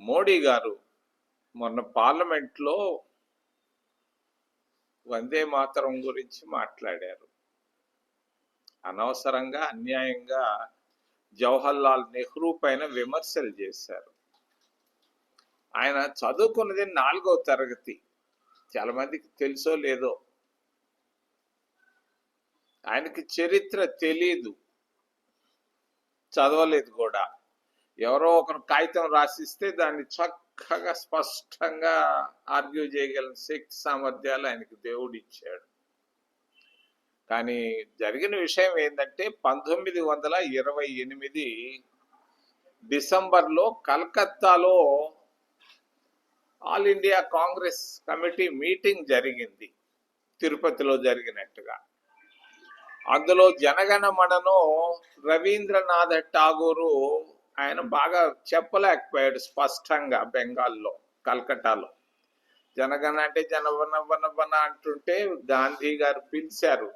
మోడీ గారు మొన్న పార్లమెంట్లో వందే మాతరం గురించి మాట్లాడారు. అనవసరంగా అన్యాయంగా జవహర్లాల్ నెహ్రూ పైన విమర్శలు చేశారు. ఆయన చదువుకున్నది నాలుగో తరగతి. చాలా మందికి తెలుసో లేదో. ఆయనకి చరిత్ర తెలీదు. చదవలేదు కూడా. ఎవరో ఒకరు కాగితం రాసిస్తే దాన్ని చక్కగా స్పష్టంగా ఆర్గ్యూ చేయగలిగిన శక్తి సామర్థ్యాలు ఆయనకి దేవుడు ఇచ్చాడు. కానీ జరిగిన విషయం ఏంటంటే పంతొమ్మిది వందల ఇరవై ఎనిమిది డిసెంబర్లో కలకత్తాలో All India Congress Committee meeting జరిగింది తిరుపతిలో జరిగినట్టుగా. అందులో జనగణమనను రవీంద్రనాథ ఠాగూరు ఆయన బాగా చెప్పలేకపోయాడు స్పష్టంగా బెంగాల్లో కల్కటాలో. జనగణ అంటే జనవన వనవన అంటుంటే గాంధీ గారు పిలిచారు.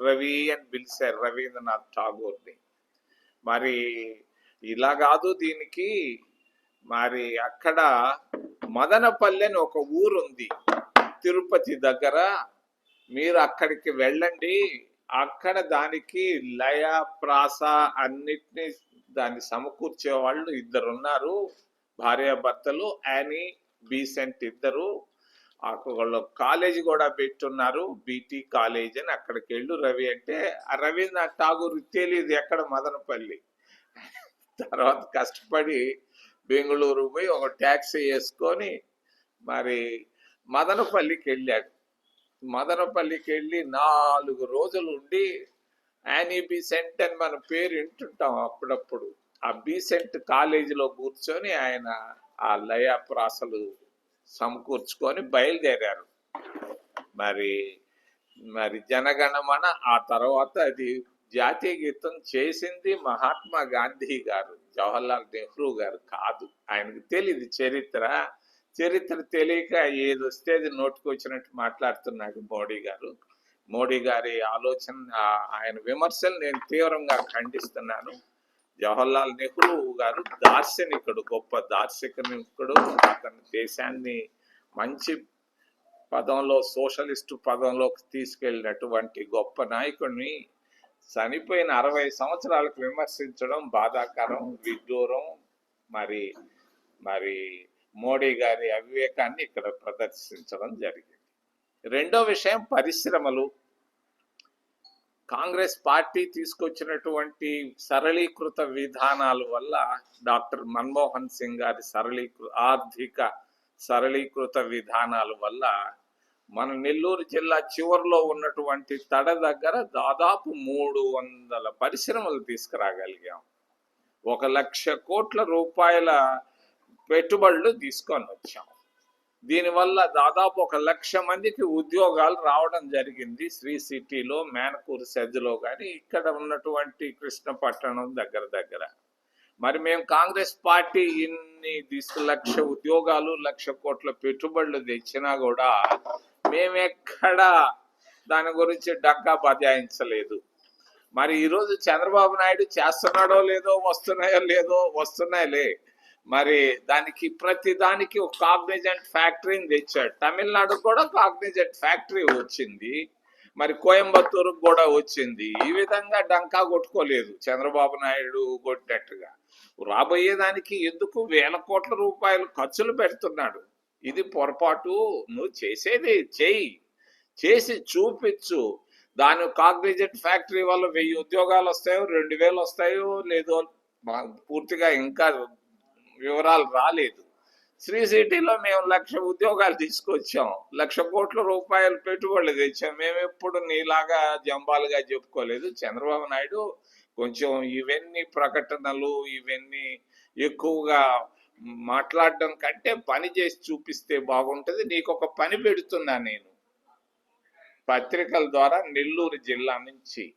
రవి అని పిలిచారు రవీంద్రనాథ్ ఠాగూర్ని. మరి ఇలా కాదు దీనికి. మరి అక్కడ మదనపల్లి అని ఒక ఊరుంది తిరుపతి దగ్గర. మీరు అక్కడికి వెళ్ళండి. అక్కడ దానికి లయ ప్రాస అన్నిటినీ దాన్ని సమకూర్చే వాళ్ళు ఇద్దరు ఉన్నారు భార్యాభర్తలు యానీ బీసెంట్ ఇద్దరు. వాళ్ళు కాలేజ్ కూడా పెట్టున్నారు. బీటీ కాలేజ్ అని అక్కడికి వెళ్ళు రవి అంటే ఆ రవీంద్రనాథ్ ఠాగూర్ తెలియదు ఎక్కడ మదనపల్లి? తర్వాత కష్టపడి బెంగళూరు పోయి ఒక ట్యాక్సీ వేసుకొని మరి మదనపల్లికి వెళ్ళాడు. మదనపల్లికి వెళ్ళి నాలుగు రోజులు ఉండి యానీ బీసెంట్ అని మన పేరు వింటుంటాం అప్పుడప్పుడు. ఆ బీసెంట్ కాలేజీలో కూర్చొని ఆయన ఆ లయ ప్రాసలు సమకూర్చుకొని బయలుదేరారు. మరి మరి జనగణమన ఆ తర్వాత అది జాతీయ గీతం చేసింది మహాత్మా గాంధీ గారు జవహర్లాల్ నెహ్రూ గారు కాదు. ఆయనకు తెలియదు చరిత్ర. చరిత్ర తెలియక ఏది వస్తే అది నోటుకు వచ్చినట్టు మాట్లాడుతున్నాడు మోడీ గారు. మోడీ గారి ఆలోచన ఆయన విమర్శలు నేను తీవ్రంగా ఖండిస్తున్నాను. జవహర్లాల్ నెహ్రూ గారు దార్శనికుడు గొప్ప దార్శనికుడు. అతను దేశాన్ని మంచి పదంలో సోషలిస్టు పదంలోకి తీసుకెళ్ళినటువంటి గొప్ప నాయకుడిని చనిపోయిన అరవై సంవత్సరాలకు విమర్శించడం బాధాకరం విడ్డూరం. మరి మరి మోడీ గారి అవివేకాన్ని ఇక్కడ ప్రదర్శించడం జరిగింది. రెండో విషయం పరిశ్రమలు. కాంగ్రెస్ పార్టీ తీసుకొచ్చినటువంటి సరళీకృత విధానాల వల్ల డాక్టర్ మన్మోహన్ సింగ్ గారి సరళీకృ ఆర్థిక సరళీకృత విధానాల వల్ల మన నెల్లూరు జిల్లా చివరిలో ఉన్నటువంటి తడ దగ్గర దాదాపు మూడు వందల పరిశ్రమలు తీసుకురాగలిగాం. ఒక లక్ష కోట్ల రూపాయల పెట్టుబడులు తీసుకొని వచ్చాం. దీనివల్ల దాదాపు ఒక లక్ష మందికి ఉద్యోగాలు రావడం జరిగింది. శ్రీ సిటీలో మేనకూరు సెజ్లో కానీ ఇక్కడ ఉన్నటువంటి కృష్ణపట్టణం దగ్గర దగ్గర. మరి మేము కాంగ్రెస్ పార్టీ ఇన్ని తీసుకు లక్ష ఉద్యోగాలు లక్ష కోట్ల పెట్టుబడులు తెచ్చినా కూడా మేమెక్కడ దాని గురించి డక్కా బజాయించలేదు మరి ఈరోజు చంద్రబాబు నాయుడు చేస్తున్నాడో లేదో వస్తున్నాయో లేదో వస్తున్నాయిలే. మరి దానికి ప్రతి దానికి ఒక కాగ్నిజెంట్ ఫ్యాక్టరీని తెచ్చాడు. తమిళనాడు కూడా కాగ్నిజెంట్ ఫ్యాక్టరీ వచ్చింది. మరి కోయంబత్తూరుకు కూడా వచ్చింది. ఈ విధంగా డంకా కొట్టుకోలేదు చంద్రబాబు నాయుడు కొట్టినట్టుగా. రాబోయే దానికి ఎందుకు వేల కోట్ల రూపాయలు ఖర్చులు పెడుతున్నాడు? ఇది పొరపాటు. నువ్వు చేసేది చేయి. చేసి చూపించు. దాని కాగ్నిజెంట్ ఫ్యాక్టరీ వల్ల వెయ్యి ఉద్యోగాలు వస్తాయో రెండు వేలు వస్తాయో లేదో పూర్తిగా ఇంకా వివరాలు రాలేదు. శ్రీ సిటీలో మేము లక్ష ఉద్యోగాలు తీసుకొచ్చాం. లక్ష కోట్ల రూపాయలు పెట్టుబడులు తెచ్చాం. మేము ఎప్పుడు నీలాగా జంబాలుగా చెప్పుకోలేదు. చంద్రబాబు నాయుడు కొంచెం ఇవన్నీ ప్రకటనలు ఇవన్నీ ఎక్కువగా మాట్లాడడం కంటే పని చేసి చూపిస్తే బాగుంటుంది. నీకు ఒక పని పెడుతున్నా నేను. పత్రికల ద్వారా నెల్లూరు జిల్లా నుంచి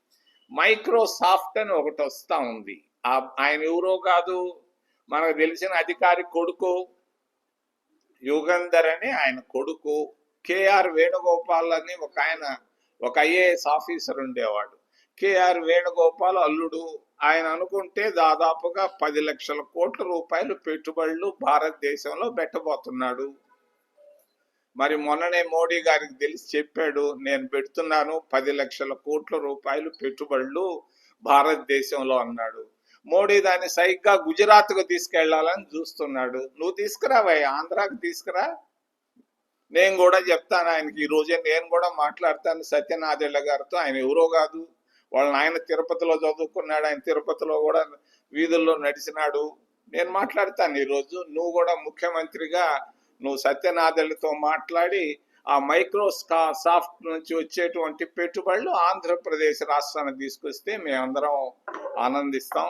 మైక్రోసాఫ్ట్ అని ఒకటి వస్తా ఉంది. ఆ- ఆయన ఎవరో కాదు? మనకు తెలిసిన అధికారి కొడుకు యుగంధర్ అని ఆయన కొడుకు. కేఆర్ వేణుగోపాల్ అని ఒక ఆయన ఒక ఐఏఎస్ ఆఫీసర్ ఉండేవాడు. కేఆర్ వేణుగోపాల్ అల్లుడు. ఆయన అనుకుంటే దాదాపుగా పది లక్షల కోట్ల రూపాయలు పెట్టుబడులు భారతదేశంలో పెట్టబోతున్నాడు. మరి మొన్ననే మోడీ గారికి తెలిసి చెప్పాడు నేను పెడుతున్నాను పది లక్షల కోట్ల రూపాయలు పెట్టుబడులు భారతదేశంలో అన్నాడు. మోడీ దాన్ని సరిగ్గా గుజరాత్కు తీసుకెళ్ళాలని చూస్తున్నాడు. నువ్వు తీసుకురావయ్య ఆంధ్రాకి తీసుకురా. నేను కూడా చెప్తాను ఆయనకి ఈ రోజే నేను కూడా మాట్లాడతాను సత్యనాథేళ్ళ గారితో. ఆయన ఎవరో కాదు. వాళ్ళ నాయన తిరుపతిలో చదువుకున్నాడు ఆయన తిరుపతిలో కూడా వీధుల్లో నడిచినాడు. నేను మాట్లాడతాను ఈ రోజు నువ్వు కూడా ముఖ్యమంత్రిగా నువ్వు సత్యనాథెళ్ళతో మాట్లాడి ఆ మైక్రోస్కా సాఫ్ట్ నుంచి వచ్చేటువంటి పెట్టుబడులు ఆంధ్రప్రదేశ్ రాష్ట్రాన్ని తీసుకొస్తే మేమందరం ఆనందిస్తాం.